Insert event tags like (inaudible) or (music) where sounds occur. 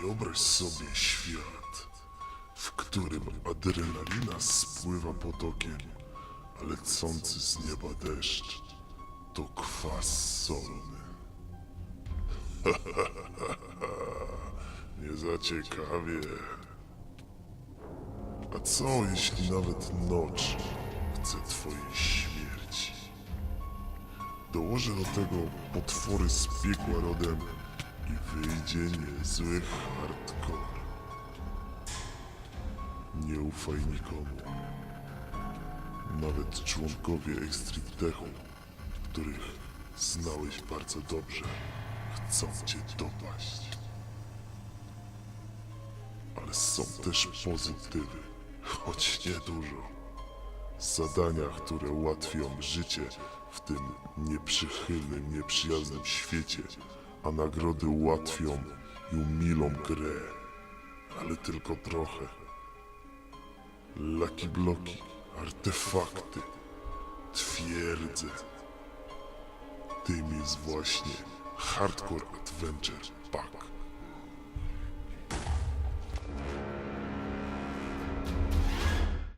Wyobraź sobie świat, w którym adrenalina spływa potokiem, a lecący z nieba deszcz to kwas solny. (laughs) Nie za ciekawie. A co jeśli nawet noc chce twojej śmierci? Dołożę do tego potwory z piekła rodem i wyjdzie niezły hardcore. Nie ufaj nikomu. Nawet członkowie Extreme których znałeś bardzo dobrze, chcą cię dopaść. Ale są też pozytywy, choć niedużo. Zadania, które ułatwią życie w tym nieprzychylnym, nieprzyjaznym świecie, a nagrody ułatwią i umilą grę, ale tylko trochę. Laki bloki, artefakty, twierdze. Tym jest właśnie Hardcore Adventure